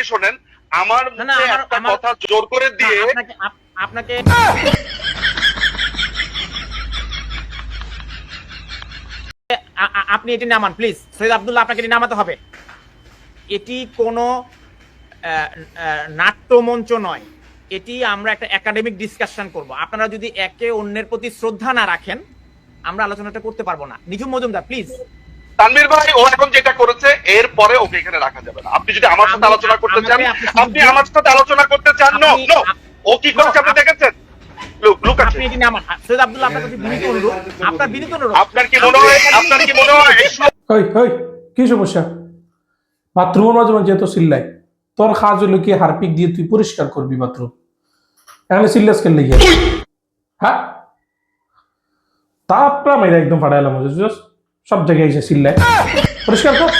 আগে শোনেন আমার মুখে একটা কথা জোর করে দিয়ে আপনাকে আপনি এটি নামান প্লিজ সৈয়দ আব্দুল্লাহ আপনাকে এটি নামাতে হবে। এটি কোনো নাট্যমঞ্চ নয়। এটি আমরা একটা একাডেমিক ডিসকাশন করব। আপনারা যদি একে অন্যের প্রতি শ্রদ্ধা না রাখেন আমরা আলোচনাটা করতে পারব না। নিঝুম মজুমদার প্লিজ তানভীর ভাই ও এখন যেটা করেছে এর পরে ওকে এখানে রাখা যাবে না। আপনি যদি আমার সাথে আলোচনা করতে চান আপনি আমার সাথে আলোচনা করতে চান নো নো ও কি করেছে আপনি দেখেছেন? লুক লুক আছে আপনি এটি নামান সৈয়দ আব্দুল্লাহ আপনার কাছে বিনীত অনুরোধ। আপনার বিনীত অনুরোধ। আপনার কি মনে হয়? আপনার কি মনে হয়? এই সব ওই ওই কি সমস্যা? বাথরুমের মাঝে মাঝে এত চিল্লাই তোর কাজ হলো কি হারপিক দিয়ে তুই পরিষ্কার করবি বাথরুম। এখানে চিল্লাস খেললে গিয়ে হ্যাঁ? তাপটা মেরে একদম ফাটাইলাম সব জায়গায় এসে পরিষ্কার কর